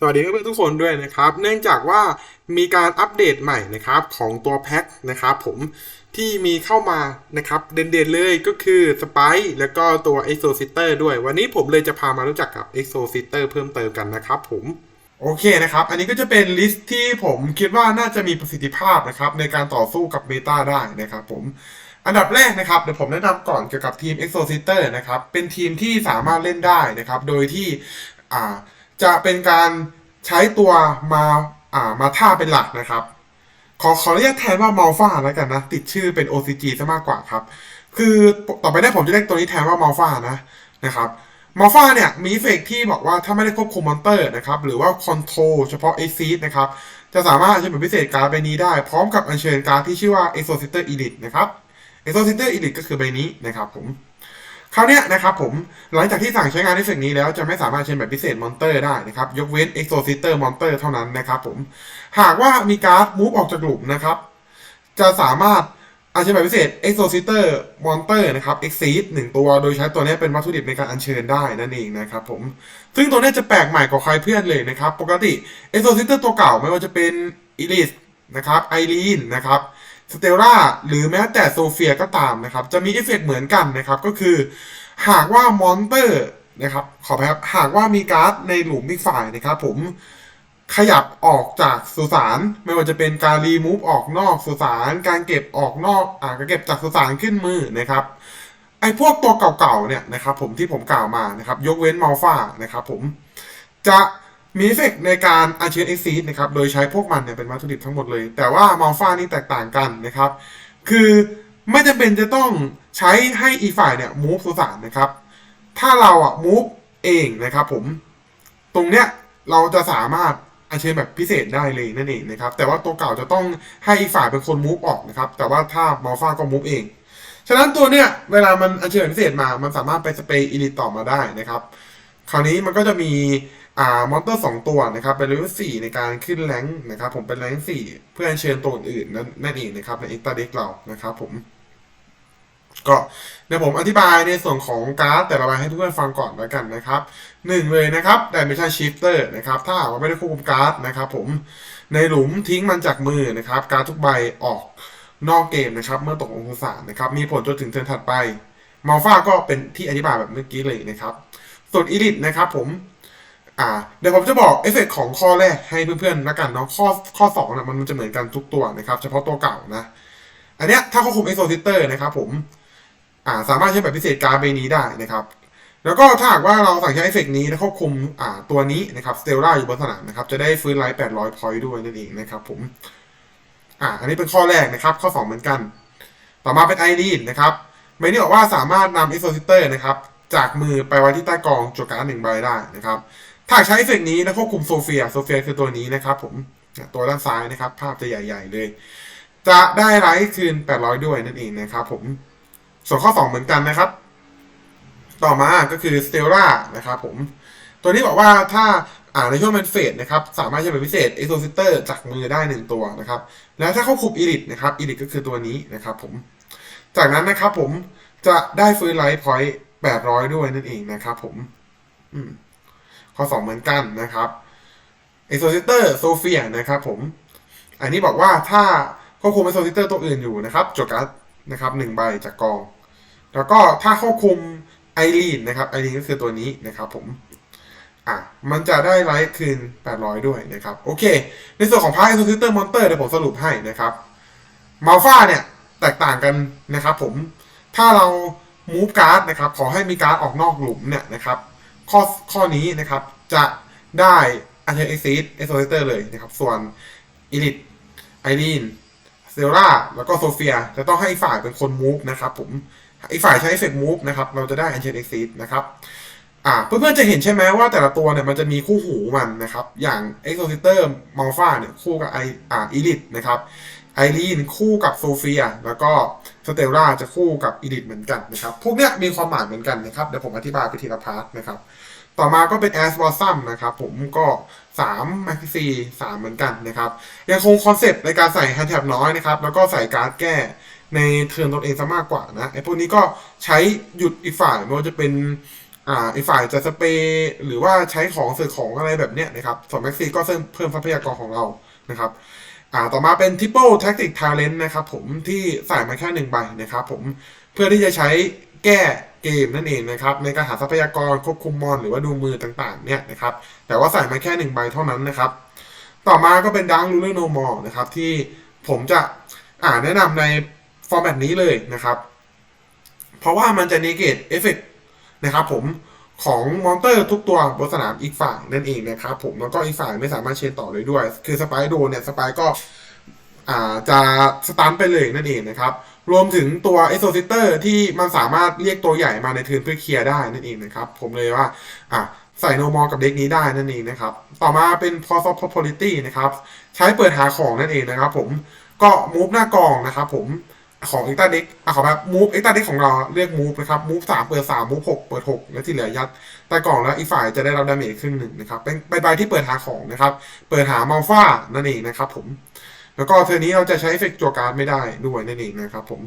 สวัสดีเพื่อนๆทุกคนด้วยนะครับ เนื่องจากว่ามีการอัปเดตใหม่นะครับของตัวแพ็คนะครับผมที่มีเข้ามานะครับเด่นๆเลยก็คือสไปแล้วก็ตัว Exo s i t e r ด้วย วันนี้ผมเลยจะพามารู้จักกับ Exo s i t e r เพิ่มเติมกันนะครับผมโอเคนะครับ อันนี้ก็จะเป็นลิสต์ที่ผมคิดว่าน่าจะมีประสิทธิภาพนะครับในการต่อสู้กับเมตาได้นะครับผมอันดับแรกนะครับเดี๋ยวผมแนะนำก่อนเกี่ยวกับทีม Exo s i t e r นะครับเป็นทีมที่สามารถเล่นได้นะครับโดยที่อ่า จะเป็นการใช้ตัวมาอ่ามาท่าเป็นหลักนะครับ ขอขออนุญาตแทนว่ามัลฟาแล้วกันนะ ติดชื่อเป็น OCG ซะมากกว่าครับ คือต่อไปได้ผมจะเรียกตัวนี้แทนว่ามัลฟานะนะครับมัลฟาเนี่ยมีเฟกที่บอกว่าถ้าไม่ได้ควบคุมมอนเตอร์นะครับหรือว่าคอนโทรลเฉพาะไอซีดนะครับจะสามารถใช้เป็นพิเศษการ์ดใบนี้ได้พร้อมกับอัญเชิญการ์ดที่ชื่อว่า Exorcister Elite นะครับ Exorcister Elite ก็คือใบนี้นะครับผม คราวเนี้ยนะครับผมหลังจากที่สั่งใช้งานในสิ่งนี้แล้วจะไม่สามารถเชิญแบบพิเศษมอนเตอร์ได้นะครับยกเว้น Exorcister Monster เท่านั้นนะครับผมหากว่ามีการ์ดมูฟออกจากกลุ่มนะครับจะสามารถอัญเชิญแบบพิเศษ Exorcister Monster นะครับ Exceed หนึ่งตัว โดยใช้ตัวนี้เป็นวัตถุดิบในการอัญเชิญได้นั่นเองนะครับผม ซึ่งตัวนี้จะแปลกใหม่กว่าใครเพื่อนเลยนะครับ ปกติ Exorcister ตัวเก่าไม่ว่าจะเป็น Elise นะครับไอรีนนะครับ สเตลล่าหรือแม้แต่โซเฟียก็ตามนะครับ จะมีเอฟเฟกต์เหมือนกันนะครับ ก็คือ หากว่ามอนเตอร์นะครับ ขอไปครับหากว่ามีการ์ดในหลุมอีกฝ่ายนะครับ ผมขยับออกจากสุสานไม่ว่าจะเป็นการรีมูฟออกนอกสุสานการเก็บออกนอกอ่าการเก็บจากสุสานขึ้นมือนะครับไอ้พวกตัวเก่าๆเนี่ยนะครับ ผมที่ผมกล่าวมานะครับ ยกเว้นมัลฟานะครับ ผมจะ มีเอฟเฟกต์ในการอัญเชิญเอ็กซีดนะครับโดยใช้พวกมันเนี่ยเป็นวัตถุดิบทั้งหมดเลย แต่ว่ามัลฟานี่แตกต่างกันนะครับ คือไม่จำเป็นจะต้องใช้ให้อีฝ่ายเนี่ยมูฟสุสานนะครับ ถ้าเราอะมูฟเองนะครับผมตรงเนี้ยเราจะสามารถอัญเชิญแบบพิเศษได้เลยนั่นเองนะครับ แต่ว่าตัวเก่าจะต้องให้อีกฝ่ายเป็นคนมูฟออกนะครับ แต่ว่าถ้ามัลฟาก็มูฟเอง ฉะนั้นตัวเนี้ยเวลามันอัญเชิญแบบพิเศษมา มันสามารถไปสเปรย์อีลิตต่อมาได้นะครับ คราวนี้มันก็จะมี อ่ามอนเตอร์สองตัวนะครับเป็นเลเวลสี่ในการขึ้นแรงนะครับผมเป็นแรงสี่เพื่อเชิญตัวอื่นนั่นนั่นเองนะครับในเอ็กตาเด็กเรานะครับผมก็เดี๋ยวผมอธิบายในส่วนของการ์ดแต่ละใบให้เพื่อนฟังก่อนแล้วกันนะครับหนึ่งเลยนะครับ Dimension Shifter นะครับถ้าหากว่าไม่ได้ควบคุมการ์ดนะครับผมในหลุมทิ้งมันจากมือนะครับ การ์ดทุกใบออกนอกเกมนะครับเมื่อตกลงทุสารนะครับมีผลจนถึงเทิร์นถัดไปมัลฟาก็เป็นที่อธิบายแบบเมื่อกี้เลยนะครับส่วนอีลิทนะครับผม อ่าเดี๋ยวผมจะบอกเอฟเฟกของข้อแรกให้เพื่อนๆล้วกันเนาะข้อข้อสองนะมันจะเหมือนกันทุกตัวนะครับเฉพาะตัวเก่านะ อันเนี้ยถ้าควบคุมเอ็กโซซิเตอร์นะครับผมอ่าสามารถใช้แบบพิเศษการ์ดใบนี้ได้นะครับ แล้วก็ถ้าหากว่าเราสั่งใช้เอฟเฟกนี้แล้วควบคุมอ่าตัวนี้นะครับสเตลล่าอยู่บนสนามนะครับจะได้ฟื้นไลท์800พอยต์ด้วยนั่นเองนะครับผมอ่าอันนี้เป็นข้อแรกนะครับ ข้อสองเหมือนกัน ต่อมาเป็นไอรีนนะครับใบนี้บอกว่าสามารถนำเอ็กโซซิเตอร์นะครับจากมือไปไว้ที่ใต้กองจดการ์ดหนึ่งใบได้นะครับ ถ้าใช้เอฟเฟกต์นี้แล้วควบคุมโซเฟีย โซเฟียคือตัวนี้นะครับผมตัวด้านซ้ายนะครับ ภาพจะใหญ่ ๆ เลย จะได้ไลท์คืน 800 ด้วยนั่นเองนะครับผม ส่วนข้อ 2 เหมือนกันนะครับ ต่อมาก็คือสเตลล่านะครับผม ตัวนี้บอกว่าถ้าอ่าในช่วงเป็นเฟสนะครับสามารถใช้เป็นพิเศษ e x o c i t e r จากมือได้1ตัวนะครับแล้วถ้าควบคุมอีลิทนะครับอีลิทก็คือตัวนี้นะครับผมจากนั้นนะครับผมจะได้ฟื้นไลท์พอยต์800ด้วยนั่นเองนะครับผม อืม ข้อ 2 เหมือนกันนะครับ Exorcister Sophia นะครับผม อันนี้บอกว่าถ้าควบคุม Exorcister ตัวอื่นอยู่นะครับจดการ์ดนะครับหนึ่งใบจากกอง แล้วก็ถ้าควบคุมไอรีนนะครับไอรีนก็คือตัวนี้นะครับผมอะมันจะได้ไลท์คืน 800 ด้วยนะครับ โอเค ในส่วนของพาร์ท Exorcister Monster เดี๋ยวผมสรุปให้นะครับมัลฟาเนี่ยแตกต่างกันนะครับผมถ้าเรา move card นะครับขอให้มีการ์ดออกนอกหลุมเนี่ยนะครับ ข้อข้อนี้นะครับ จะได้อันเทอร์เอ็กซิสเอ็กโซเตอร์เลยนะครับ ส่วนอีลิทไอรีนเซลล่าแล้วก็โซเฟียจะต้องให้ฝ่ายเป็นคนมูฟนะครับผมอีกฝ่ายใช้เอฟเฟกต์มูฟนะครับ เราจะได้อันเทอร์เอ็กซิสนะครับ อ่า เพื่อนๆจะเห็นใช่ไหมว่าแต่ละตัวเนี่ยมันจะมีคู่หูมันนะครับ อย่าง e x o c i t e r m a l f a เนี่ยคู่กับไออ่าอีลิทนะครับไอรีนคู่กับโซเฟีย แล้วก็สเตลล่าจะคู่กับอีลิทเหมือนกันนะครับ พวกเนี้ยมีความหมายเหมือนกันนะครับ เดี๋ยวผมอธิบายไปทีละพาร์ทนะครับ ต่อมาก็เป็น a s b o s s u m นะครับผมก็3 m a x 4 3เหมือนกันนะครับยังคงคอนเซปต์ในการใส่แฮนด์แท็บน้อยนะครับ แล้วก็ใส่การ์ดแก้ในเทิร์นตนเองซะมากกว่านะไอ้พวกนี้ก็ใช้หยุดอีกฝ่ายไม่ว่าจะเป็นอ่าอีกฝ่ายจะสเปรย์หรือว่าใช้ของเสือของอะไรแบบเนี้ยนะครับส่วนแม็กซี่ก็เพิ่มเพิ่มทรัพยากรของเรานะครับอ่าต่อมาเป็น Triple Tactic Talent นะครับผมที่ใส่มาแค่หนึ่งใบนะครับผมเพื่อที่จะใช้แก้ เกมนั่นเองนะครับในการหาทรัพยากรควบคุมมอนหรือว่าดูมือต่างๆเนี่ยนะครับแต่ว่าใส่มาแค่หนึ่งใบเท่านั้นนะครับ ต่อมาก็เป็นดังรูเลอร์โนมอลนะครับที่ผมจะอ่าแนะนำในฟอร์แมตนี้เลยนะครับ เพราะว่ามันจะ negate เอฟเฟกนะครับผมของมอนเตอร์ทุกตัวบนสนามอีกฝ่ายนั่นเองนะครับผมแล้วก็อีกฝ่ายไม่สามารถเชนต่อเลยด้วย คือสไปโดนเนี่ยสไปก็อ่าจะสตันไปเลยนั่นเองนะครับ รวมถึงตัวเอโซซิเตอร์ที่มันสามารถเรียกตัวใหญ่มาในเทิร์นเพื่อเคลียร์ได้นั่นเองนะครับ ผมเลยว่าอะใส่โนมอลกับเด็กนี้ได้นั่นเองนะครับ ต่อมาเป็น p o s of Popularity นะครับ ใช้เปิดหาของนั่นเองนะครับผมก็มูฟหน้ากองนะครับผมของเอ็กตาเด็กอะขอแบบมูฟเอ็กตาเด็กของเราเรียกมูฟนะครับมูฟสามเปิดสามมูฟหกเปิดหกและที่เหลือยัดใต้กล่องแล้วอีกฝ่ายจะได้รับดาเมจครึ่งหนึ่งนะครับ เป็นใบที่เปิดหาของนะครับ เปิดหามัลฟ่านั่นเองนะครับผม แล้วก็เทอร์นี้เราจะใช้เอฟเฟกต์จั่วการ์ดไม่ได้ด้วยนั่นเองนะครับผม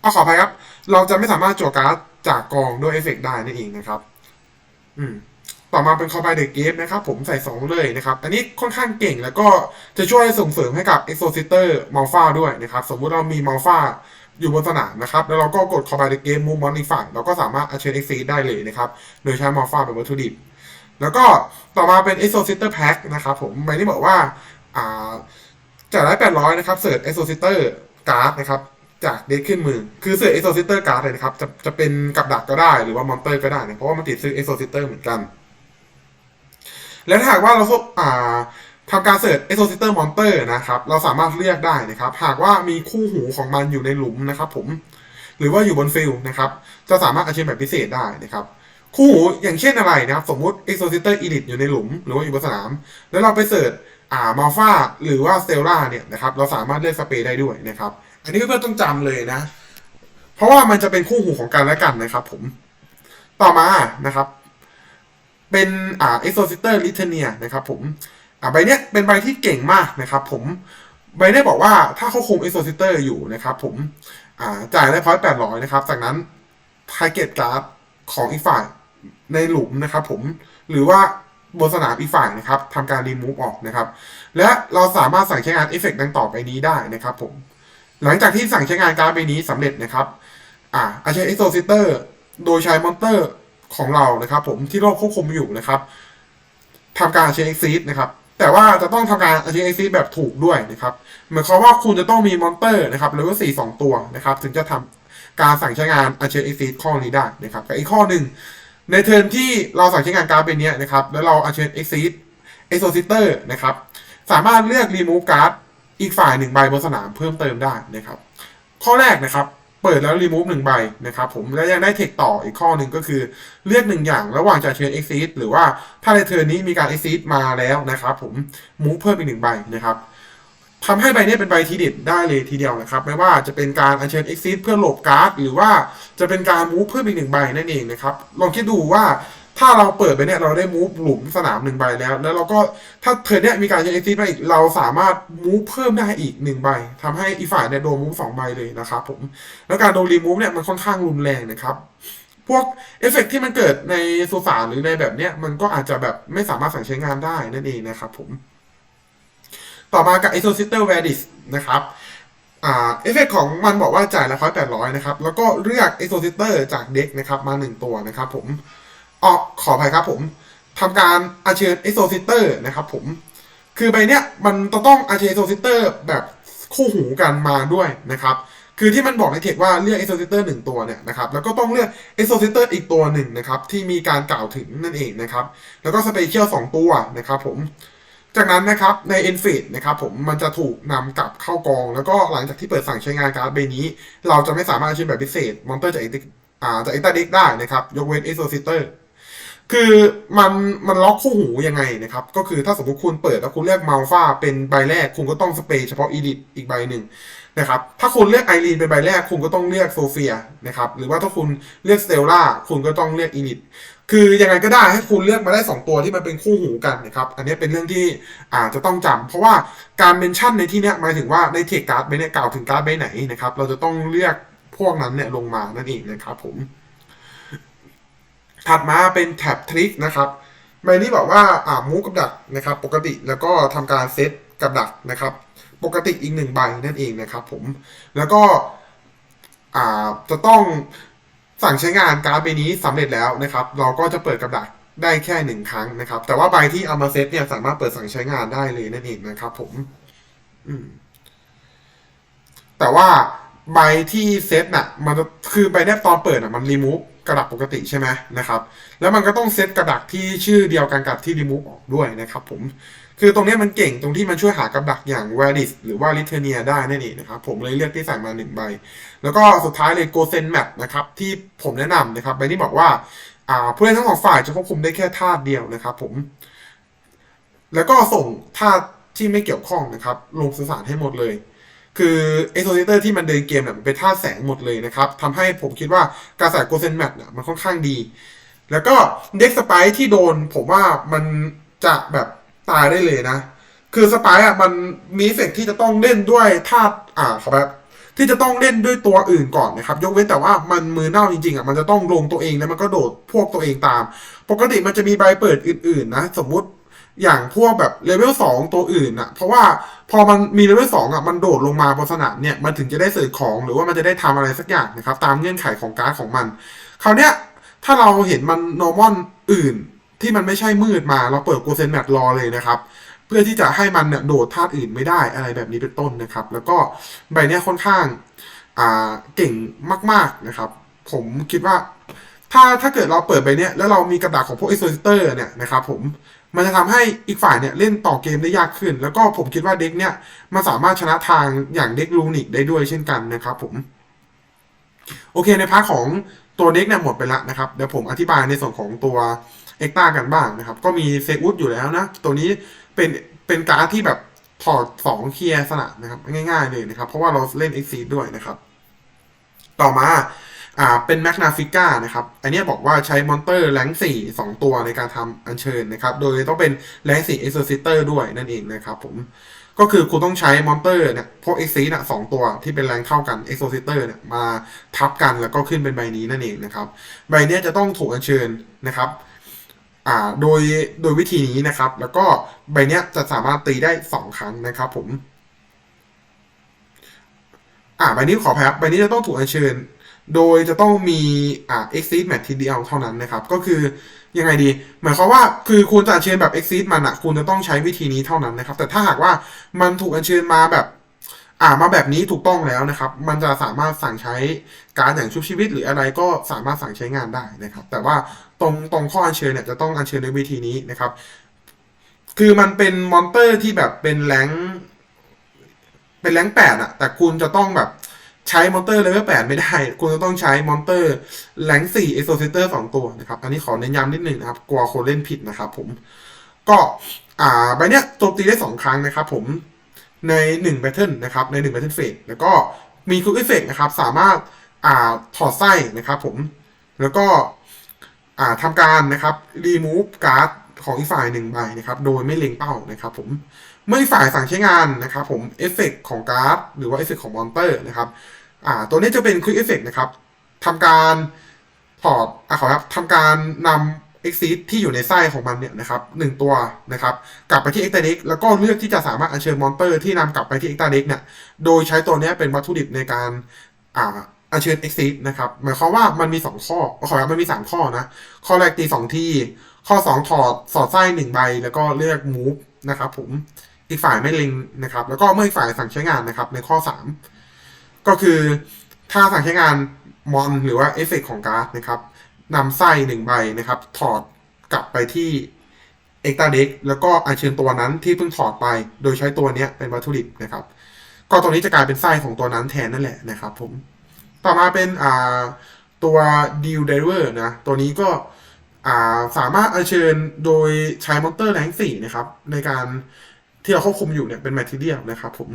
เอาขออภัยครับ เราจะไม่สามารถจั่วการ์ดจากกองด้วยเอฟเฟกต์ได้นั่นเองนะครับ อืมต่อมาเป็นคอ b ายเด e เกฟนะครับผมใส่ 2 เลยนะครับ อันนี้ค่อนข้างเก่งแล้วก็จะช่วยส่งเสริมให้กับ Exorcister m a l f a ด้วยนะครับ สมมุติเรามี m a l f a อยู่บนสนามนะครับ แล้วเราก็กดคอ b ายเด e เกฟมูฟมอนอีกฝั่งเราก็สามารถอาเชนเอ็กซีได้เลยนะครับ โดยใช้ m a l f a เป็นวัตถุดิบ แล้วก็ต่อมาเป็น Exorcister Pack นะครับผมหมายนี้บอกว่าอ่า จ่ายได้800นะครับเสิร์ช Exorcister Card นะครับจากเด็กขึ้นมือ คือเสิร์ช Exorcister Card เลยนะครับ จะจะเป็นกับดักก็ได้หรือว่ามอนเตอร์ก็ได้นะเพราะว่ามันติดซื้อ Exorcister เหมือนกัน แล้วถ้าหากว่าเราอ่าทำการเสิร์ช Exorcister Monster นะครับ เราสามารถเลือกได้นะครับ หากว่ามีคู่หูของมันอยู่ในหลุมนะครับผม หรือว่าอยู่บนฟิลนะครับ จะสามารถอาชีพแบบพิเศษได้นะครับ คู่หูอย่างเช่นอะไรนะครับ สมมุติ Exorcister Elite อยู่ในหลุม หรือว่าอยู่บนสนาม แล้วเราไปเสิร์ช อ่ามาฟาหรือว่าเตลล่าเนี่ยนะครับเราสามารถเลือกสเปรย์ได้ด้วยนะครับ อันนี้เพื่อนๆต้องจำเลยนะ เพราะว่ามันจะเป็นคู่หูของกันและกันนะครับ ผมต่อมานะครับ เป็นอ่า Exorcister Litania นะครับ ผมอ่าใบเนี้ยเป็นใบที่เก่งมากนะครับ ผมใบเนี้ยบอกว่าถ้าเขาคุม Exorcister อยู่นะครับ ผมอ่าจ่ายได้พอยต์แปดร้อยนะครับ จากนั้นทาร์เก็ตการ์ดของอีกฝ่ายในหลุมนะครับ ผมหรือว่า บนสนามอีกฝ่ายนะครับทำการรีมูฟออกนะครับ และเราสามารถสั่งใช้งานเอฟเฟกต์ดังต่อไปนี้ได้นะครับผม หลังจากที่สั่งใช้งานการ์ดใบนี้สำเร็จนะครับ อ่าอาใช้ Exorcister โดยใช้มอนเตอร์ของเรานะครับ ผมที่เราควบคุมอยู่นะครับทำการใช้ Exit นะครับแต่ว่าจะต้องทำการใช้ Exit แบบถูกด้วยนะครับหมายความว่าคุณจะต้องมีมอนเตอร์นะครับเลเวลสี่สองตัวนะครับ ถึงจะทำการสั่งใช้งาน a c h i e Exit ข้อนี้ได้นะครับกับอีกข้อหนึ่ง ในเทิร์นที่เราสั่งใช้งานการ์ดเป็นเนี้ยนะครับ แล้วเรา a c h i e Exit Exorcister นะครับ สามารถเลือก Remove การ์ดอีกฝ่ายหนึ่งใบบนสนามเพิ่มเติมได้นะครับ ข้อแรกนะครับ เปิดแล้ว remove หนึ่งใบนะครับผมแล้วยังได้เทคต่ออีกข้อหนึ่งก็คือเลือกหนึ่งอย่างระหว่างจะเชิญ exit หรือว่าถ้าในเทิร์นนี้มีการ exit มาแล้วนะครับ ผม move เพิ่มอีกหนึ่งใบนะครับ ทำให้ใบนี้เป็นใบทีเด็ดได้เลยทีเดียวนะครับ ไม่ว่าจะเป็นการอัญเชิญ exit เพื่อหลบการ์ด หรือว่าจะเป็นการ move เพิ่มอีกหนึ่งใบนั่นเองนะครับ ลองคิดดูว่าถ้าเราเปิดไปเนี่ยเราได้ move หลุมสนามหนึ่งใบแล้ว แล้วเราก็ถ้าเทิร์นเนี้ยมีการเชิญ exit มาอีกเราสามารถ move เพิ่มได้อีกหนึ่งใบทำให้อีฝ่ายเนี่ยโดน move สองใบเลยนะครับผมแล้วการโดนรีมูฟเนี่ยมันค่อนข้างรุนแรงนะครับ พวกเอฟเฟกต์ที่มันเกิดในสุสานหรือในแบบเนี้ยมันก็อาจจะแบบไม่สามารถสั่งใช้งานได้นั่นเองนะครับผม ต่อมากับ Exorcister Vadis นะครับอ่าเอฟเฟกต์ของมันบอกว่าจ่ายละร้อยแปดร้อยนะครับ แล้วก็เลือก Exorcister จากเด็กนะครับมาหนึ่งตัวนะครับผมออกขออภัยครับผมทำการอาเชิญ Exorcister นะครับผมคือใบเนี้ยมันจะต้องอาเชิญ Exorcister แบบคู่หูกันมาด้วยนะครับคือที่มันบอกในเทคว่าเลือก Exorcister หนึ่งตัวเนี่ยนะครับแล้วก็ต้องเลือก Exorcister อีกตัวหนึ่งนะครับที่มีการกล่าวถึงนั่นเองนะครับแล้วก็สเปเชียลสองตัวนะครับผม จากนั้นนะครับใน e n f e d นะครับผมมันจะถูกนำกลับเข้ากอง แล้วก็หลังจากที่เปิดสั่งใช้งานการ์ดใบนี้ เราจะไม่สามารถใช้แบบพิเศษมอนเตอร์จากเอ่าจาก e x t r a d e c ได้นะครับยกเว้น Exorcister คือมันมันล็อกคู่หูยังไงนะครับ ก็คือถ้าสมมติคุณเปิดแล้วคุณเลือกมัลฟาเป็นใบแรก คุณก็ต้องสเปรย์เฉพาะอีดิทอีกใบหนึ่งนะครับถ้าคุณเลือกไอรีนเป็นใบแรก คุณก็ต้องเลือกโซเฟียนะครับหรือว่าถ้าคุณเลือกสเตลล่าคุณก็ต้องเลือกอีดิทคือยังไงก็ได้ให้คุณเลือกมาได้ 2 ตัวที่มันเป็นคู่หูกันนะครับอันนี้เป็นเรื่องที่อาจจะต้องจำเพราะว่าการเมนชั่นในที่นี้หมายถึงว่าในเทคการ์ดใบเนี้ยกล่าวถึงการ์ดใบไหนนะครับเราจะต้องเลือกพวกนั้นเนี่ยลงมานั่นเองนะครับผม ถัดมาเป็นแท็บทริคนะครับใบนี้บอกว่าอ่ามูกับดักนะครับ ปกติแล้วก็ทำการเซตกับดักนะครับ ปกติอีกหนึ่งใบนั่นเองนะครับผมแล้วก็อ่าจะต้องสั่งใช้งานการ์ดใบนี้สำเร็จแล้วนะครับ เราก็จะเปิดกับดักได้แค่หนึ่งครั้งนะครับ แต่ว่าใบที่เอามาเซตเนี่ยสามารถเปิดสั่งใช้งานได้เลยนั่นเองนะครับ ผม อืม แต่ว่าใบที่เซตน่ะ มันคือใบแนบตอนเปิดน่ะ มันรีมูฟ กระดักปกติใช่ไหมนะครับ แล้วมันก็ต้องเซตกระดักที่ชื่อเดียวกันกับที่รีมูฟออกด้วยนะครับผม คือตรงนี้มันเก่งตรงที่มันช่วยหากับดักอย่าง v a l i s หรือว่า l i t h u a n i a ได้นั่นเองนะครับผมเลยเลือกที่ใส่มาหนึ่งใบ แล้วก็สุดท้ายเลย Go s e n Map นะครับที่ผมแนะนำนะครับใบนี้บอกว่าอ่าผู้เล่นทั้งสองฝ่ายจะควบคุมได้แค่ธาตุเดียวนะครับผม แล้วก็ส่งธาตุที่ไม่เกี่ยวข้องนะครับ ลงสื่อสารให้หมดเลย คือเอ็กโซเตอร์ที่มันเดินเกมเนี่ยมันเป็นธาแสงหมดเลยนะครับทำให้ผมคิดว่าการใส่โกเซนแมทเนี่ยมันค่อนข้างดี แล้วก็เด็กสไปที่โดนผมว่ามันจะแบบตายได้เลยนะ คือสไปอะมันมีเฟกที่จะต้องเล่นด้วยธาอ่าครับที่จะต้องเล่นด้วยตัวอื่นก่อนนะครับ ยกเว้นแต่ว่ามันมือเน่าจริงๆอะมันจะต้องลงตัวเองแล้วมันก็โดดพวกตัวเองตาม ปกติมันจะมีใบเปิดอื่นๆนะ สมมุติ อย่างพวกแบบเลเวลสองตัวอื่นอะเพราะว่าพอมันมีเลเวลสองอะมันโดดลงมาบนสนามเนี่ยมันถึงจะได้เสิร์ชของหรือว่ามันจะได้ทำอะไรสักอย่างนะครับ ตามเงื่อนไขของการ์ดของมัน คราวเนี้ยถ้าเราเห็นมันนอร์มอนอื่นที่มันไม่ใช่มืดมาเราเปิดโกเซนแมทรอเลยนะครับเพื่อที่จะให้มันเนี่ยโดดธาตุอื่นไม่ได้อะไรแบบนี้เป็นต้นนะครับ แล้วก็ใบเนี้ยค่อนข้างอ่าเก่งมาก ๆนะครับ ผมคิดว่าถ้าถ้าเกิดเราเปิดไปเนี้ยแล้วเรามีกระดาษของพวก e x o c i t o r เนี่ยนะครับผม มันจะทำให้อีกฝ่ายเนี่ยเล่นต่อเกมได้ยากขึ้น แล้วก็ผมคิดว่าเด็กเนี่ยมันสามารถชนะทางอย่างเด็กลูนิกได้ด้วยเช่นกันนะครับผม โอเคในพาร์ทของตัวเด็กเนี่ยหมดไปล้วนะครับเดี๋ยวผมอธิบายในส่วนของตัวเอ็กตากันบ้างนะครับ ก็มีเซอุดอยู่แล้วนะ ตัวนี้เป็นเป็นการ์ดที่แบบถอดสองเคลียร์สนามนะครับ ง่ายๆเลยนะครับ เพราะว่าเราเล่นเอ็กซีด้วยนะครับ ต่อมา อ่าเป็นแมกนาฟิก้านะครับ อันนี้บอกว่าใช้มอนเตอร์แรงสี่สองตัวในการทำอัญเชิญนะครับ โดยต้องเป็นแรงสี่เอ็กซ์ซิเตอร์ด้วยนั่นเองนะครับผม ก็คือคุณต้องใช้มอนเตอร์เนี่ยพวกเอ็กซีน่ะสองตัวที่เป็นแรงเท่ากันเอ็กโซซิเตอร์เนี่ยมาทับกันแล้วก็ขึ้นเป็นใบนี้นั่นเองนะครับ ใบนี้จะต้องถูกอัญเชิญนะครับอ่าโดยโดยวิธีนี้นะครับ แล้วก็ใบเนี้ยจะสามารถตีได้สองครั้งนะครับผม อ่าใบนี้ขอแพ้ใบนี้จะต้องถูกอัญเชิญ โดยจะต้องมีอ่า exit match ทีเดียวเท่านั้นนะครับ ก็คือยังไงดี หมายความว่าคือคุณจะอัญเชิญแบบ exit มันอะคุณจะต้องใช้วิธีนี้เท่านั้นนะครับ แต่ถ้าหากว่ามันถูกอัญเชิญมาแบบอ่ามาแบบนี้ถูกต้องแล้วนะครับ มันจะสามารถสั่งใช้การอย่างชุบชีวิต หรืออะไรก็สามารถสั่งใช้งานได้นะครับ แต่ว่าตรงตรงข้ออัญเชิญเนี่ยจะต้องอัญเชิญในวิธีนี้นะครับ คือมันเป็นมอนเตอร์ที่แบบเป็นแรงเป็นแรงแปดอะแต่คุณจะต้องแบบ ใช้มอนเตอร์เลเวลแปดไม่ได้คุณจะต้องใช้มอนเตอร์แรงสี่เอ็กโซซิเตอร์สองตัวนะครับ อันนี้ขอเน้นย้ำนิดหนึ่งนะครับกลัวคนเล่นผิดนะครับผม ก็อ่าใบเนี้ยโจมตีได้สองครั้งนะครับผมในหนึ่งแพทเทิร์นนะครับในหนึ่งแพทเทิร์นเฟสแล้วก็มีคุกเอฟเฟกนะครับ สามารถอ่าถอดไส้นะครับผมแล้วก็อ่าทำการนะครับ remove การ์ดของอีกฝ่ายหนึ่งใบนะครับ โดยไม่เล็งเป้านะครับ ผมเมื่อฝ่ายสั่งใช้งานนะครับ ผมเอฟเฟกของการ์ดหรือว่าเอฟเฟกของมอนเตอร์นะครับ อ่าตัวนี้จะเป็น Quick Effect นะครับทำการถอดอะขอครับทำการนำ Exit ที่อยู่ในไส้ของมันเนี่ยนะครับหนึ่งตัวนะครับ กลับไปที่ Extra Deck แล้วก็เลือกที่จะสามารถอัญเชิญมอนเตอร์ที่นำกลับไปที่ Extra Deck เนี่ยโดยใช้ตัวนี้เป็นวัตถุดิบในการอ่าอัญเชิญ Exit นะครับหมายความว่ามันมี 2 ข้อขอครับมันมี 3 ข้อนะ ข้อแรกตี 2 ที่ ข้อ 2 ถอดสอดไส้1ใบ แล้วก็เลือก Move นะครับผมอีกฝ่ายไม่เล็งนะครับ แล้วก็เมื่ออีกฝ่ายสั่งใช้งานนะครับในข้อ 3 ก็คือถ้าสั่งใช้งานมอนหรือว่าเอฟเฟกของการ์ดนะครับนำไส้หนึ่งใบนะครับ ถอดกลับไปที่เอ็กตาเด็กแล้วก็อัญเชิญตัวนั้นที่เพิ่งถอดไป โดยใช้ตัวนี้เป็นวัตถุดิบนะครับ ก็ตัวนี้จะกลายเป็นไส้ของตัวนั้นแทนนั่นแหละนะครับผมต่อมาเป็นอ่าตัว Deal Diver นะ ตัวนี้ก็อ่าสามารถอัญเชิญโดยใช้มอนเตอร์แรงสี่นะครับ ในการที่เราควบคุมอยู่เนี่ยเป็นแมทเทียลนะครับผม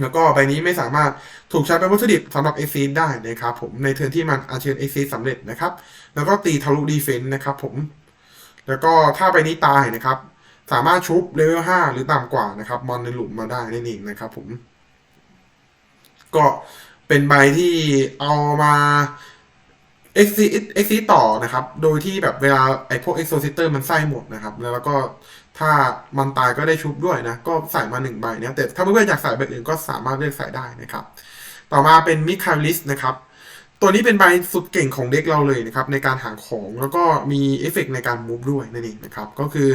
แล้วก็ใบนี้ไม่สามารถถูกใช้เป็นวัตถุดิบสำหรับ e x ซีได้นะครับผมในเทิร์นที่มันอัญเชิญ e x ซีสำเร็จนะครับ แล้วก็ตีทะลุดีเฟนต์นะครับผมแล้วก็ถ้าใบนี้ตายนะครับ สามารถชุบเลเวล5หรือต่ำกว่านะครับมอนในหลุมมาได้นั่นเองนะครับผมก็เป็นใบที่เอามา exit exit ต่อนะครับ โดยที่แบบเวลาไอพวก exorcister มันไส้หมดนะครับ แล้วก็ ถ้ามันตายก็ได้ชุบด้วยนะ ก็ใส่มาหนึ่งใบนะแต่ถ้าเพื่อนๆอยากใส่ใบอื่นก็สามารถเลือกใส่ได้นะครับ ต่อมาเป็นมิคาลิสนะครับ ตัวนี้เป็นใบสุดเก่งของเด็กเราเลยนะครับ ในการหาของแล้วก็มีเอฟเฟกในการมูฟด้วยนั่นเองนะครับ ก็คือ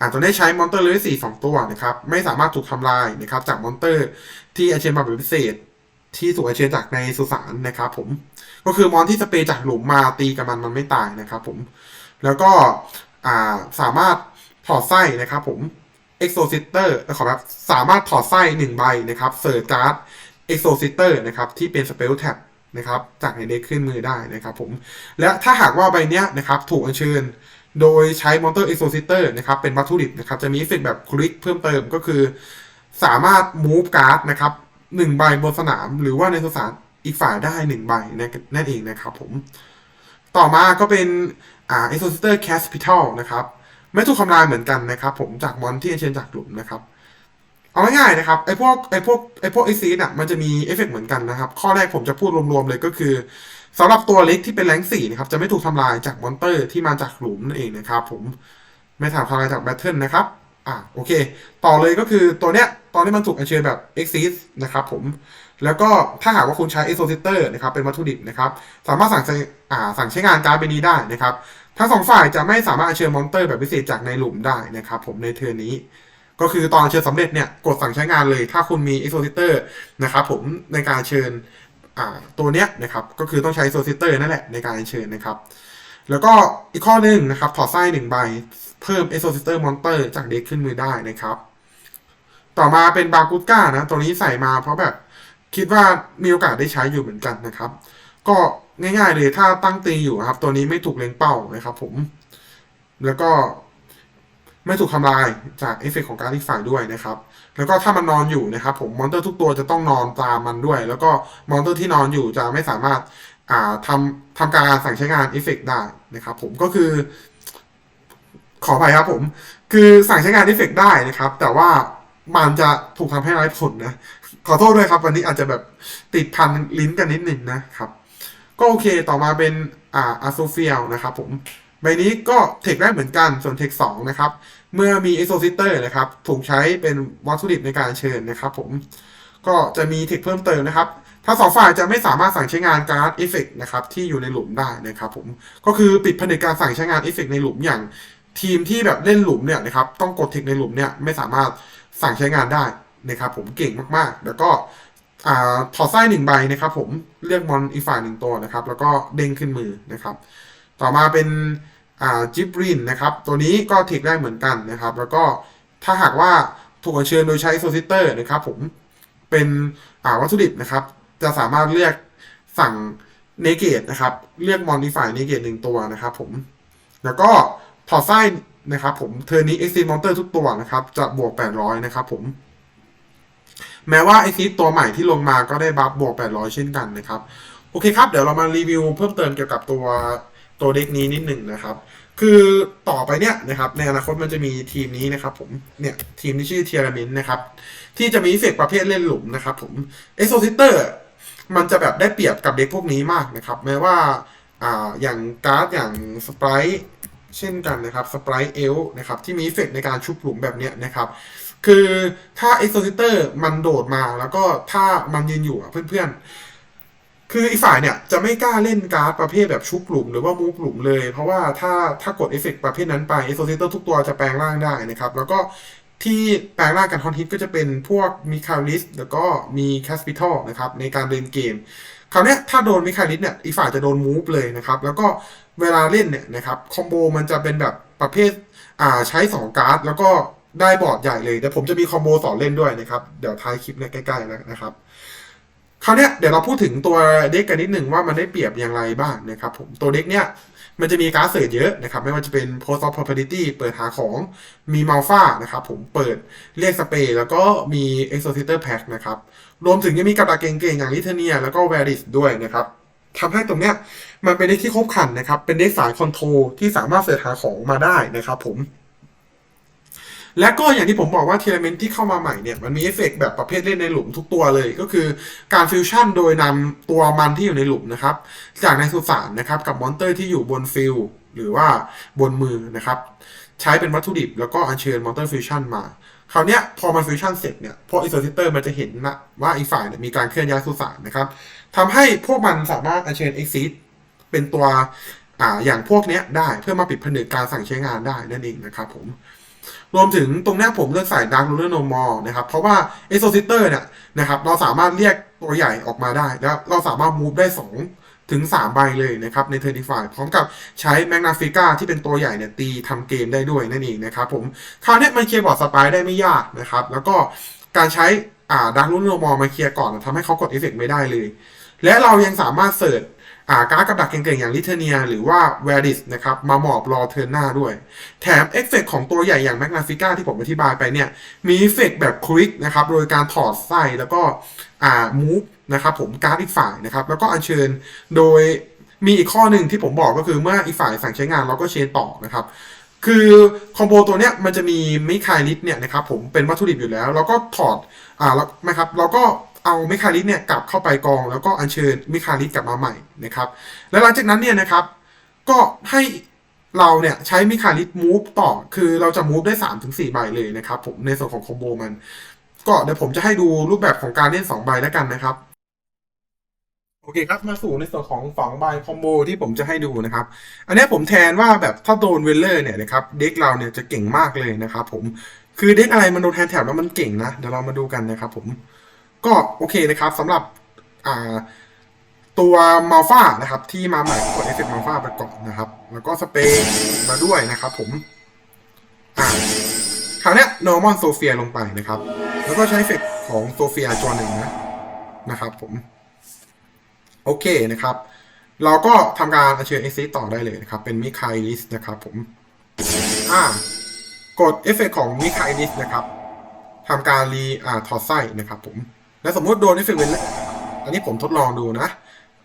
อาจจะได้ใช้มอนเตอร์เลเวลสี่สองตัวนะครับ ไม่สามารถถูกทำลายนะครับ จากมอนเตอร์ที่อาเชนมาเป็นพิเศษที่ถูกอาเชนจากในสุสานนะครับผมก็คือมอนที่สเปรย์จากหลุมมาตีกับมันมันไม่ตายนะครับผมแล้วก็อ่าสามารถ ถอดไส้นะครับผม Exorcister เอ่อขอแบบสามารถถอดไส้หนึ่งใบนะครับเสิร์ชการ์ด Exorcister นะครับที่เป็น Spell Tab นะครับจากในเด็กขึ้นมือได้นะครับผม และถ้าหากว่าใบเนี้ยนะครับถูกอัญเชิญโดยใช้มอนเตอร์ Exorcister นะครับเป็นวัตถุดิบนะครับจะมีเอฟเฟกแบบคลิกเพิ่มเติมก็คือ สามารถ move การ์ดนะครับหนึ่งใบบนสนาม หรือว่าในสนามอีกฝ่ายได้หนึ่งใบนั่นเองนะครับผม ต่อมาก็เป็นอ่า Exorcister Capital นะครับ ไม่ถูกทำลายเหมือนกันนะครับ ผมจากมอนที่เชิญจากหลุมนะครับ เอาง่ายๆนะครับไอพวกไอพวกไอพวกไอซีน่ะมันจะมีเอฟเฟกต์เหมือนกันนะครับ ข้อแรกผมจะพูดรวมๆเลยก็คือสำหรับตัวเล็กที่เป็นแรงสี่นะครับจะไม่ถูกทำลายจากมอนเตอร์ที่มาจากหลุมนั่นเองนะครับ ผมไม่ถูกทำลายจากแบทเทิลนะครับอะโอเค ต่อเลยก็คือตัวเนี้ยตอนที่มันถูกอัญเชิญแบบ e x i s นะครับผมแล้วก็ถ้าหากว่าคุณใช้ Exorcister นะครับเป็นวัตถุดิบนะครับ สามารถสั่งใช้อ่าสั่งใช้งานการ์ดใบนี้ได้นะครับ ทั้งสองฝ่ายจะไม่สามารถเชิญมอนเตอร์แบบพิเศษจากในหลุมได้นะครับผมในเทอร์นี้ ก็คือตอนเชิญสำเร็จเนี่ยกดสั่งใช้งานเลย ถ้าคุณมี Exorcister นะครับผมในการเชิญตัวเนี้ยนะครับก็คือต้องใช้ Exorcister นั่นแหละในการเชิญนะครับ แล้วก็อีกข้อหนึ่งนะครับถอดไส้หนึ่งใบเพิ่ม Exorcister Monster จากเด็กขึ้นมือได้นะครับ ต่อมาเป็นบากุก้านะตัวนี้ใส่มาเพราะแบบคิดว่ามีโอกาสได้ใช้อยู่เหมือนกันนะครับ ก็ ง่ายๆเลยถ้าตั้งตีอยู่ครับ ตัวนี้ไม่ถูกเล็งเป้านะครับ ผม แล้วก็ไม่ถูกทำลายจากเอฟเฟกต์ของการที่ฝ่ายด้วยนะครับ แล้วก็ถ้ามันนอนอยู่นะครับ ผมมอนเตอร์ทุกตัวจะต้องนอนตามมันด้วย แล้วก็มอนเตอร์ที่นอนอยู่จะไม่สามารถอ่าทำทำการสั่งใช้งานเอฟเฟกต์ได้นะครับ ผมก็คือ ขออภัยครับ ผม คือสั่งใช้งานเอฟเฟกต์ได้นะครับ แต่ว่ามันจะถูกทำให้ไร้ผลนะ ขอโทษด้วยครับ วันนี้อาจจะแบบติดพันลิ้นกันนิดหนึ่งนะครับ ก็โอเคต่อมาเป็นอ่าอาโซเฟียลนะครับผมใบนี้ก็เทคได้เหมือนกันส่วนเทคสองนะครับเมื่อมี Exorcister นะครับถูกใช้เป็นวัตถุดิบในการเชิญนะครับผมก็จะมีเทคเพิ่มเติมนะครับถ้าสองฝ่ายจะไม่สามารถสั่งใช้งานการ์ดเอฟเฟกนะครับที่อยู่ในหลุมได้นะครับผมก็คือปิดผนึกการสั่งใช้งานเอฟเฟกในหลุมอย่างทีมที่แบบเล่นหลุมเนี่ยนะครับต้องกดเทคในหลุมเนี่ยไม่สามารถสั่งใช้งานได้นะครับผมเก่งมากๆ แล้วก็ อถอดไส้หนึ่งใบนะครับ ผมเลือกมอนอีกฝ่ายหนึ่งตัวนะครับ แล้วก็เด้งขึ้นมือนะครับ ต่อมาเป็นจิบรินนะครับ ตัวนี้ก็เทคได้เหมือนกันนะครับ แล้วก็ถ้าหากว่าถูกอัญเชิญโดยใช้โซซิเตอร์นะครับ ผมเป็นวัตถุดิบนะครับ จะสามารถเลือกสั่งเนเกตนะครับ เลือกมอนอีฝ่ายเนเกตหนึ่งตัวนะครับ ผม แล้วก็ถอดไส้นะครับ ผมเทอร์นี้ e x i t Monster ทุกตัวนะครับ จะบวก 800 นะครับ ผม แม้ว่า e x i t ตัวใหม่ที่ลงมาก็ได้บัฟบวก 800 เช่นกันนะครับโอเคครับ เดี๋ยวเรามารีวิวเพิ่มเติมเกี่ยวกับตัวตัวเด็กนี้นิดหนึ่งนะครับ คือต่อไปเนี่ยนะครับในอนาคตมันจะมีทีมนี้นะครับผมเนี่ยทีมที่ชื่อเทียร์มินนะครับที่จะมีเฟกประเภทเล่นหลุมนะครับผมเอโซซิเตอร์มันจะแบบได้เปรียบกับเด็กพวกนี้มากนะครับแม้ว่าอ่าอย่างการ์ดอย่างสไปร์เช่นกันนะครับสไปร์เอลนะครับที่มีเฟเฟกในการชุบหลุมแบบเนี้ยนะครับ คือถ้า Exorcister มันโดดมาแล้วก็ถ้ามันยืนอยู่อะเพื่อนๆ คืออีกฝ่ายเนี่ยจะไม่กล้าเล่นการ์ดประเภทแบบชุบหลุมหรือว่ามูฟหลุมเลย เพราะว่าถ้าถ้ากดเอฟเฟกต์ประเภทนั้นไป Exorcister ทุกตัวจะแปลงร่างได้นะครับ แล้วก็ที่แปลงร่างกันฮอนฮิตก็จะเป็นพวกมิคาลิสแล้วก็มีแคสปิทอลนะครับในการเล่นเกม คราวนี้ถ้าโดนมิคาลิสเนี่ยอีกฝ่ายจะโดนมูฟเลยนะครับแล้วก็เวลาเล่นเนี่ยนะครับคอมโบมันจะเป็นแบบประเภทอ่าใช้ 2 การ์ด แล้วก็ ได้บอร์ดใหญ่เลยเดี๋ยวผมจะมีคอมโบสอนเล่นด้วยนะครับ เดี๋ยวท้ายคลิปเนี่ยใกล้ๆแล้วนะครับคราวเนี้ยเดี๋ยวเราพูดถึงตัวเด็กกันนิดหนึ่งว่ามันได้เปรียบอย่างไรบ้างนะครับผมตัวเด็กเนี่ยมันจะมีการ์ดเสิร์ชเยอะนะครับ ไม่ว่าจะเป็น post of property เปิดหาของมีมัลฟานะครับผมเปิดเรียกสเปรย์แล้วก็มี exorcister pack นะครับรวมถึงยังมีกับดักเก่งๆอย่างลิเทเนีย แล้วก็แวริสด้วยนะครับทำให้ตรงเนี้ยมันเป็นเด็กที่ครบครันนะครับ เป็นเด็กสายคอนโทรลที่สามารถเสิร์ชหาของมาได้นะครับผม และก็อย่างที่ผมบอกว่าเทเลเมนที่เข้ามาใหม่เนี่ยมันมีเอฟเฟกต์แบบประเภทเล่นในหลุมทุกตัวเลย ก็คือการฟิวชั่นโดยนำตัวมันที่อยู่ในหลุมนะครับ จากในสุสานนะครับกับมอนเตอร์ที่อยู่บนฟิลหรือว่าบนมือนะครับ ใช้เป็นวัตถุดิบแล้วก็อัญเชิญมอนเตอร์ฟิวชั่นมาคราวนี้พอมันฟิวชั่นเสร็จเนี่ยพวกอิโซซิเตอร์มันจะเห็นนะว่าอีกฝ่ายเนี่ยมีการเคลื่อนย้ายสุสานนะครับทำให้พวกมันสามารถอัญเชิญเอ็กซิสเป็นตัวอ่าอย่างพวกนี้ได้เพื่อมาปิดผนึกการสั่งใช้งานได้นั่นเองนะครับผม รวมถึงตรงนี้ผมเลือกใส่ดังรูเลอร์โนมอลนะครับ เพราะว่าเอโซซิเตอร์เนี่ยนะครับเราสามารถเรียกตัวใหญ่ออกมาได้ แล้วเราสามารถมูฟได้ 2 ถึง 3 ใบเลยนะครับ ในเทอร์นิฟายพร้อมกับใช้แมกนาฟิก้าที่เป็นตัวใหญ่เนี่ยตีทำเกมได้ด้วยนั่นเองนะครับผมคราวนี้มันเคลียร์บอร์ดสปายได้ไม่ยากนะครับ แล้วก็การใช้อ่าดังรูเลอร์โนมอลมาเคลียร์ก่อนทำให้เขากดเอฟเฟกไม่ได้เลย และเรายังสามารถเสิร์ช อ่าการ์ดกับดักเก่งๆ อย่างลิเทเนีย หรือว่าแวดิสนะครับมาหมอบรอเทิร์นหน้าด้วย แถมเอฟเฟกของตัวใหญ่อย่างแมกนาฟิก้าที่ผมอธิบายไปเนี่ยมีเอฟเฟกแบบคลิกนะครับโดยการถอดไส้แล้วก็อ่ามูฟนะครับผมการ์ดอีกฝ่ายนะครับแล้วก็อัญเชิญโดยมีอีกข้อหนึ่งที่ผมบอกก็คือเมื่ออีกฝ่ายสั่งใช้งานเราก็เชนต่อนะครับคือคอมโบตัวเนี้ยมันจะมีไมคายลิสเนี่ยนะครับผมเป็นวัตถุดิบอยู่แล้ว แล้วก็ถอดอ่าแล้วนะครับเราก็ เอามิคาลิสเนี่ยกลับเข้าไปกอง แล้วก็อัญเชิญมิคาลิสกลับมาใหม่นะครับแล้วหลังจากนั้นเนี่ยนะครับก็ให้เราเนี่ยใช้มิคาลิสมูฟต่อ คือเราจะมูฟได้3าถึงสใบเลยนะครับผมในส่วนของคอมโบมัน ก็เดี๋ยวผมจะให้ดูรูปแบบของการเล่น 2 ใบแล้วกันนะครับ โอเคครับมาสู่ในส่วนของสองใบคอมโบที่ผมจะให้ดูนะครับ อันนี้ผมแทนว่าแบบถ้าโดนเวลเลอร์เนี่ยนะครับเด็กเราเนี่ยจะเก่งมากเลยนะครับผมคือเด็กอะไรมันโดนแทนแถบแล้วมันเก่งนะ เดี๋ยวเรามาดูกันนะครับผม ก็โอเคนะครับสำหรับอ่าตัวมัลฟานะครับ ที่มาใหม่กดเอฟเฟกต์มัลฟาไปก่อนนะครับ แล้วก็สเปรย์มาด้วยนะครับ ผมอ่าคราวนี้ย normal โซเฟียลงไปนะครับ แล้วก็ใช้เอฟเฟกต์ของโซเฟียตัวหนึ่งนะนะครับ ผม โอเคนะครับ เราก็ทำการเชิญ e x i t ต่อได้เลยนะครับ เป็นมิคา e ลิสนะครับ ผมอ่ากดเอฟเฟกของมิคา e ลิสนะครับทำการรีอ่าถอดไส้นะครับ ผม แล้วสมมติโดนเอฟเฟกเวลเลอร์อันนี้ผมทดลองดูนะ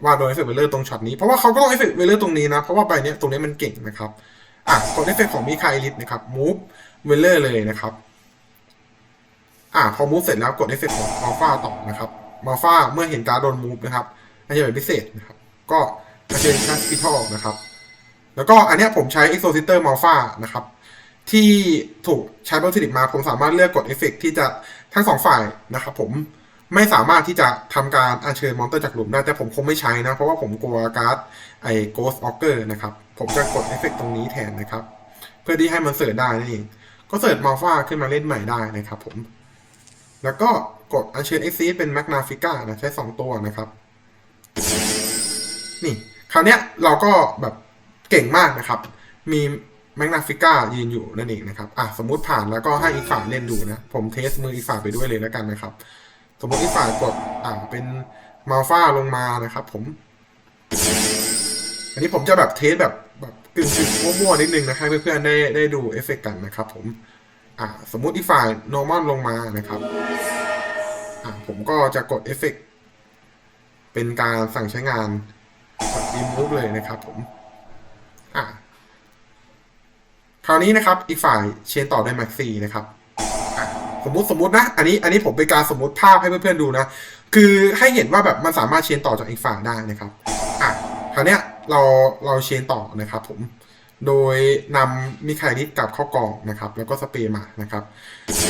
ว่าโดนเอฟเฟกเวลเลอร์ตรงช็อตนี้ เพราะว่าเขาก็ต้องเอฟเฟกเวลเลอร์ตรงนี้นะ เพราะว่าใบเนี้ยตรงนี้มันเก่งนะครับ อะกดเอฟเฟกของมิคา e ลิสนะครับ move เวลเลอร์เลยนะครับอ่าพอ move เสร็จแล้วกดเอฟเฟกของมัลฟาต่อนะครับมัลฟาเมื่อเห็นการโดน move นะครับอันนี้เป็นพิเศษนะครับ ก็อาเจนคัสพิทอลนะครับ แล้วก็อันเนี้ยผมใช้ Exorcister Malfa นะครับ ที่ถูกใช้วัตถุดิบมา ผมสามารถเลือกกดเอฟเฟกที่จะทั้งสองฝ่ายนะครับผม ไม่สามารถที่จะทำการอัญเชิญมอนเตอร์จากหลุมได้ แต่ผมคงไม่ใช้นะ เพราะว่าผมกลัวการ์ดไอ้ Ghost Auger นะครับ ผมจะกดเอฟเฟกตรงนี้แทนนะครับ เพื่อที่ให้มันเสิร์ชได้นั่นเอง ก็เสิร์ชมัลฟาขึ้นมาเล่นใหม่ได้นะครับผม แล้วก็กดอัญเชิญ e x i เป็น Magnifica นะ ใช้สองตัวนะครับ นี่คราวเนี้ยเราก็แบบเก่งมากนะครับ มีแมกนาฟิก้ายืนอยู่นั่นเองนะครับ อะสมมุติผ่านแล้วก็ให้อีกฝ่ายเล่นดูนะ ผมเทสมืออีกฝ่ายไปด้วยเลยแล้วกันนะครับ สมมติอีกฝ่ายกดอ่าเป็นมาฟ้าลงมานะครับผม อันนี้ผมจะแบบเทสแบบแบบกึ่งกึ่งมั่วๆนิดนึงนะให้เพื่อนๆได้ได้ดูเอฟเฟกต์กันนะครับผมอ่าสมมุติอีกฝ่ายโนมอลลงมานะครับอ่าผมก็จะกดเอฟเฟกต์เป็นการสั่งใช้งานกด remove เลยนะครับผมอะคราวนี้นะครับอีกฝ่ายเชนต่อด้วย maxi นะครับ สมมติสมมตินะ อันนี้อันนี้ผมเป็นการสมมติภาพให้เพื่อนๆดูนะ คือให้เห็นว่าแบบมันสามารถเชนต่อจากอีกฝ่ายได้นะครับ อะคราวเนี้ยเราเราเชนต่อนะครับผม โดยนำมิคานิสกลับเข้ากองนะครับ แล้วก็สเปรย์มานะครับ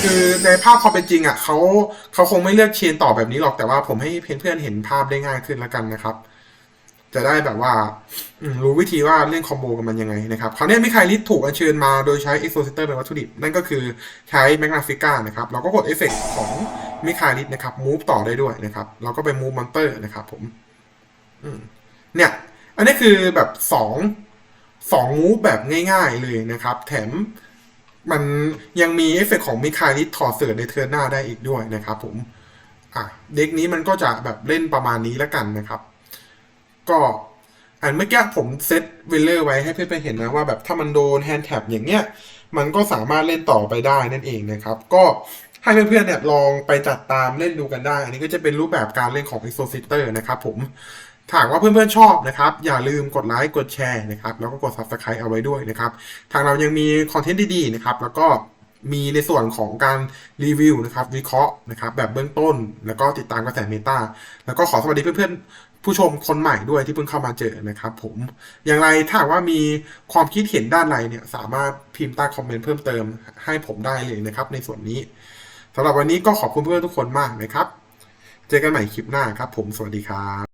คือในภาพความเป็นจริงอะเขาเขาคงไม่เลือกเชนต่อแบบนี้หรอกแต่ว่าผมให้เพื่อนๆเห็นภาพได้ง่ายขึ้นแล้วกันนะครับ จะได้แบบว่ารู้วิธีว่าเล่นคอมโบกันมันยังไงนะครับคราวนี้มิคายลิสถูกอัญเชิญมาโดยใช้ Exorcister เป็นวัตถุดิบ นั่นก็คือใช้ Magnifica นะครับเราก็กดเอฟเฟกของมิคายลิสนะครับ move ต่อได้ด้วยนะครับเราก็ไป move monster นะครับผมเนี่ย อันนี้คือแบบสองสองมูฟแบบง่าย ๆเลยนะครับ แถมมันยังมีเอฟเฟกของมิคายลิสถอดเสือในเทิร์นหน้าได้อีกด้วยนะครับผมอะเด็กนี้มันก็จะแบบเล่นประมาณนี้แล้วกันนะครับ ก็อันเมื่อกี้ผมเซตเวลเลอร์ไว้ให้เพื่อนๆเห็นนะว่าแบบถ้ามันโดนแฮนด์แท็บอย่างเงี้ย มันก็สามารถเล่นต่อไปได้นั่นเองนะครับ ก็ให้เพื่อนๆเนี่ยลองไปจัดตามเล่นดูกันได้ อันนี้ก็จะเป็นรูปแบบการเล่นของ Exorcister นะครับผมถาหากว่าเพื่อนๆชอบนะครับ อย่าลืมกดไลค์กดแชร์นะครับ แล้วก็กด Subscribe เอาไว้ด้วยนะครับ ทางเรายังมีคอนเทนต์ดีๆนะครับ แล้วก็มีในส่วนของการรีวิวนะครับ วิเคราะห์นะครับ แบบเบื้องต้น แล้วก็ติดตามกระแสเมตาแล้วก็ขอสวัสดีเพื่อนๆ ผู้ชมคนใหม่ด้วยที่เพิ่งเข้ามาเจอนะครับผมอย่างไรถ้าว่ามีความคิดเห็นด้านใดเนี่ยสามารถพิมพ์ใต้คอมเมนต์เพิ่มเติมให้ผมได้เลยนะครับ ในส่วนนี้สำหรับวันนี้ก็ขอบคุณเพื่อนทุกคนมากนะครับ เจอกันใหม่คลิปหน้าครับ ผมสวัสดีครับ